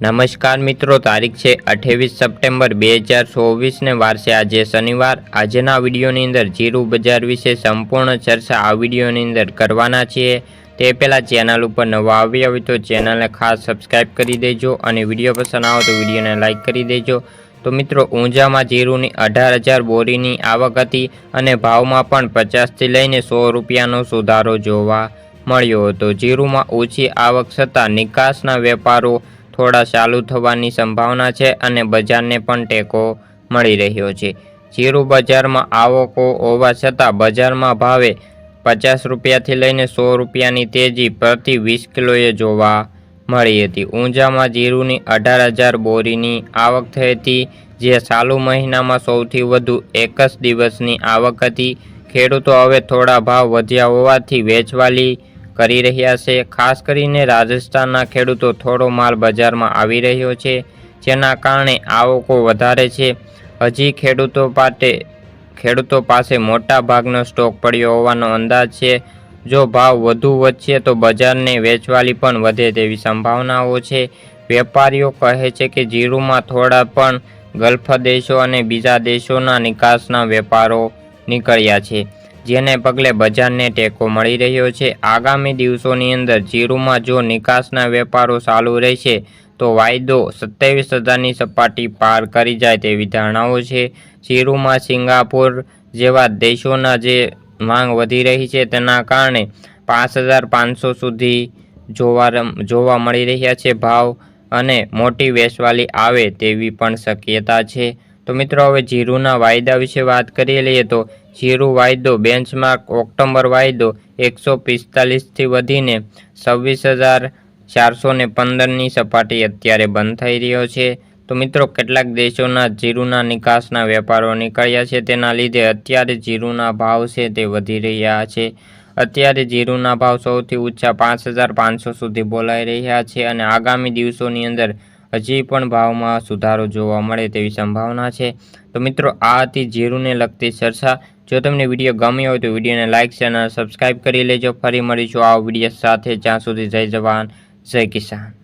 નમસ્કાર મિત્રો, તારીખ છે અઠ્યાવીસ સપ્ટેમ્બર બે હજાર ચોવીસને વારસે આજે શનિવાર. આજના વિડીયોની અંદર જીરું બજાર વિશે સંપૂર્ણ ચર્ચા આ વિડીયોની અંદર કરવાના છીએ. તે પહેલાં ચેનલ ઉપર નવા આવ્યા હોય તો ચેનલને ખાસ સબસ્ક્રાઈબ કરી દેજો અને વીડિયો પસંદ આવે તો વિડીયોને લાઇક કરી દેજો. તો મિત્રો, ઊંઝામાં જીરુની અઢાર હજાર બોરીની આવક હતી અને ભાવમાં પણ પચાસથી લઈને સો રૂપિયાનો સુધારો જોવા મળ્યો હતો. જીરુમાં ઓછી આવક છતાં નિકાસના વેપારો થોડા ચાલુ થવાની સંભાવના છે અને બજારને પણ ટેકો મળી રહ્યો છે. જીરું બજારમાં આવકો હોવા છતાં બજારમાં ભાવે પચાસ રૂપિયાથી લઈને સો રૂપિયાની તેજી પ્રતિ વીસ કિલોએ જોવા મળી હતી. ઊંઝામાં જીરુની અઢાર હજાર બોરીની આવક થઈ હતી, જે ચાલુ મહિનામાં સૌથી વધુ એક જ દિવસની આવક હતી. ખેડૂતો હવે થોડા ભાવ વધ્યા હોવાથી વેચવાલી કરી રહ્યા છે. ખાસ કરીને રાજસ્થાનના ખેડૂતો થોડો માલ બજારમાં આવી રહ્યો છે, જેના કારણે આવકો વધારે છે. હજી ખેડૂતો માટે ખેડૂતો પાસે મોટા ભાગનો સ્ટોક પડ્યો હોવાનો અંદાજ છે. જો ભાવ વધુ વધશે તો બજારને વેચવાલી પણ વધે તેવી સંભાવનાઓ છે. વેપારીઓ કહે છે કે જીરુમાં થોડા પણ ગલ્ફ દેશો અને બીજા દેશોના નિકાસના વેપારો નીકળ્યા છે. જેને પગલે બજારને ટેકો મળી રહ્યો છે. આગામી દિવસોની અંદર જીરુમાં જો નિકાસના વેપારો ચાલુ રહેશે, તો વાયદો સત્યાવીસ હજારની સપાટી પાર કરી જાય તેવી ધારણાઓ છે. જીરુમાં સિંગાપુર જેવા દેશોના જે માંગ વધી રહી છે, તેના કારણે પાંચ હજાર પાંચસો સુધી જોવા જોવા મળી રહ્યા છે. ભાવ અને મોટી વેચવાલી આવે તેવી પણ શક્યતા છે. તો મિત્રો, હવે જીરુના વાયદા વિશે વાત કરી લઈએ તો જીરુ વાયદો બેન્ચમાર્ક ઓક્ટોબર વાયદો એકસો પિસ્તાલીસથી વધીને છવ્વીસ હજાર ચારસો ને પંદરની સપાટી અત્યારે બંધ થઈ રહ્યો છે. તો મિત્રો, કેટલાક દેશોના જીરુના નિકાસના વેપારો નીકળ્યા છે. તેના લીધે અત્યારે જીરુના ભાવ છે તે વધી રહ્યા છે. અત્યારે જીરુના ભાવ સૌથી ઊંચા પાંચ હજાર પાંચસો સુધી બોલાઈ રહ્યા છે અને આગામી દિવસોની અંદર હજી પણ ભાવમાં સુધારો જોવા મળે તેવી સંભાવના છે. તો મિત્રો, આ હતી જીરુને લગતી ચર્ચા. જો તમને વીડિયો ગમ્યો હોય તો વિડીયોને લાઇક ચેનલ સબસ્ક્રાઈબ કરી લેજો. ફરી મળીશું આ વીડિયો સાથે. જ્યાં સુધી જય જવાન, જય કિસાન.